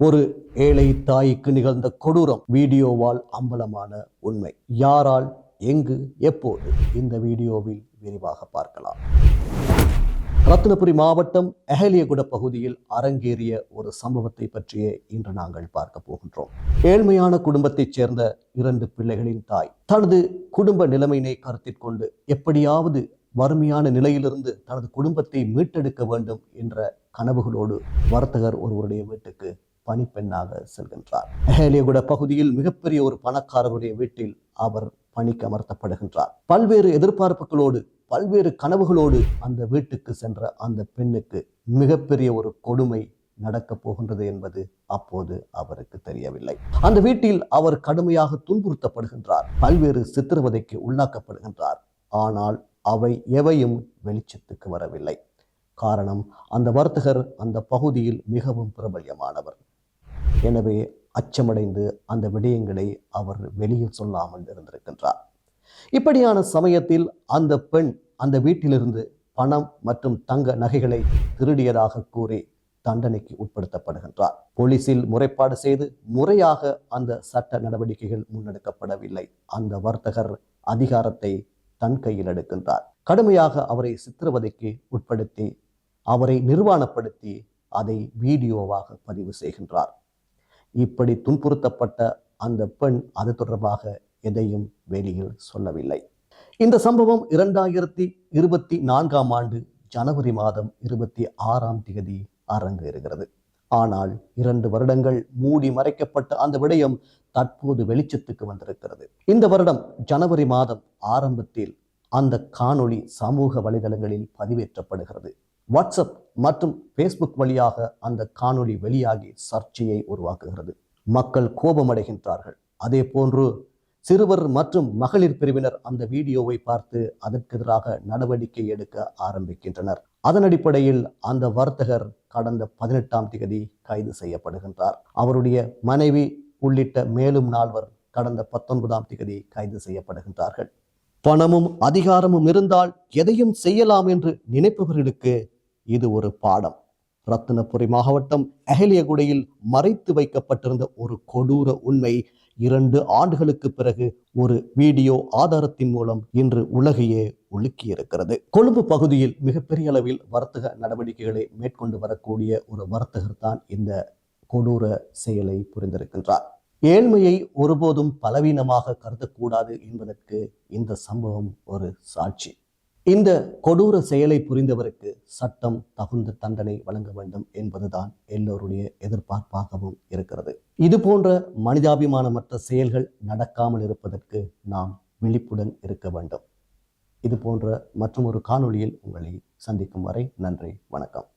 ஒரு ஏழை தாய்க்கு நிகழ்ந்த கொடூரம் வீடியோவால் அம்பலமான உண்மை. யாரால் எங்கு எப்போது? இந்த வீடியோவில் விரிவாக பார்க்கலாம். ரத்னபுரி மாவட்டம் அஹலியகுட பகுதியில் அரங்கேறிய ஒரு சம்பவத்தை பற்றியே இன்று நாங்கள் பார்க்க போகின்றோம். ஏழ்மையான குடும்பத்தைச் சேர்ந்த இரண்டு பிள்ளைகளின் தாய். தனது குடும்ப நிலைமையினை கருத்தில் கொண்டு எப்படியாவது வறுமையான நிலையிலிருந்து தனது குடும்பத்தை மீட்டெடுக்க வேண்டும் என்ற கனவுகளோடு வர்த்தகர் ஒருவருடைய வீட்டுக்கு பணிப்பெண்ணாக செல்கின்றார். அஹேலியகுட பகுதியில் மிகப்பெரிய ஒரு பணக்காரருடைய வீட்டில் அவர் பணிக்கு அமர்த்தப்படுகின்றார். பல்வேறு எதிர்பார்ப்புகளோடு பல்வேறு கனவுகளோடு அந்த வீட்டுக்கு சென்ற அந்த பெண்ணுக்கு மிகப்பெரிய ஒரு கொடுமை நடக்கப் போகின்றது என்பது அப்போது அவருக்கு தெரியவில்லை. அந்த வீட்டில் அவர் கடுமையாக துன்புறுத்தப்படுகின்றார். பல்வேறு சித்திரவதைக்கு உள்ளாக்கப்படுகின்றார். ஆனால் அவை எவையும் வெளிச்சத்துக்கு வரவில்லை. காரணம் அந்த வர்த்தகர் அந்த பகுதியில் மிகவும் பிரபல்யமானவர். எனவே அச்சமடைந்து அந்த விடயங்களை அவர் வெளியில் சொல்லாமல் இருந்திருக்கின்றார். இப்படியான சமயத்தில் அந்த பெண் அந்த வீட்டிலிருந்து பணம் மற்றும் தங்க நகைகளை திருடியதாக கூறி தண்டனைக்கு உட்படுத்தப்படுகின்றார். போலீசில் முறைப்பாடு செய்து முறையாக அந்த சட்ட நடவடிக்கைகள் முன்னெடுக்கப்படவில்லை. அந்த வர்த்தகர் அதிகாரத்தை தன் கையில் எடுக்கின்றார். கடுமையாக அவரை சித்திரவதைக்கு உட்படுத்தி அவரை நிர்வாணப்படுத்தி அதை வீடியோவாக பதிவு செய்கின்றார். இப்படி துன்புறுத்தப்பட்ட அந்த பெண் அது தொடர்பாக எதையும் வெளியில் சொல்லவில்லை. இந்த சம்பவம் இரண்டாயிரத்தி இருபத்தி நான்காம் ஆண்டு ஜனவரி மாதம் இருபத்தி ஆறாம் தேதி அரங்கேறுகிறது. ஆனால் இரண்டு வருடங்கள் மூடி மறைக்கப்பட்ட அந்த விடயம் தற்போது வெளிச்சத்துக்கு வந்திருக்கிறது. இந்த வருடம் ஜனவரி மாதம் ஆரம்பத்தில் அந்த காணொளி சமூக வலைதளங்களில் பதிவேற்றப்படுகிறது. வாட்ஸ்அப் மற்றும் ஃபேஸ்புக் வழியாக அந்த காணொளி வெளியாகி சர்ச்சையை உருவாக்குகிறது. மக்கள் கோபமடைகின்றார்கள். அதே போன்று சிறுவர் மற்றும் மகளிர் பிரிவினர் அந்த வீடியோவை பார்த்து அதற்கு எதிராக நடவடிக்கை எடுக்க ஆரம்பிக்கின்றனர். அதன் அடிப்படையில் அந்த வர்த்தகர் கடந்த பதினெட்டாம் தேதி கைது செய்யப்படுகின்றார். அவருடைய மனைவி உள்ளிட்ட மேலும் நால்வர் கடந்த பத்தொன்பதாம் தேதி கைது செய்யப்படுகின்றார்கள். பணமும் அதிகாரமும் இருந்தால் எதையும் செய்யலாம் என்று நினைப்பவர்களுக்கு இது ஒரு பாடம். ரத்தினபுரி மாவட்டம் அஹலியகுடையில் மறைத்து வைக்கப்பட்டிருந்த ஒரு கொடூர உண்மை இரண்டு ஆண்டுகளுக்கு பிறகு ஒரு வீடியோ ஆதாரத்தின் மூலம் இன்று உலகையே உலுக்கியிருக்கிறது. கொழும்பு பகுதியில் மிகப்பெரிய அளவில் வர்த்தக நடவடிக்கைகளை மேற்கொண்டு வரக்கூடிய ஒரு வர்த்தகர் தான் இந்த கொடூர செயலை புரிந்திருக்கின்றார். ஏழ்மையை ஒருபோதும் பலவீனமாக கருதக்கூடாது என்பதற்கு இந்த சம்பவம் ஒரு சாட்சி. இந்த கொடூர செயலை புரிந்தவருக்கு சட்டம் தகுந்த தண்டனை வழங்க வேண்டும் என்பதுதான் எல்லோருடைய எதிர்பார்ப்பாகவும் இருக்கிறது. இது போன்ற மனிதாபிமானமற்ற செயல்கள் நடக்காமல் இருப்பதற்கு நாம் விழிப்புடன் இருக்க வேண்டும். இது போன்ற மற்றும் ஒரு காணொளியில் உங்களை சந்திக்கும் வரை நன்றி வணக்கம்.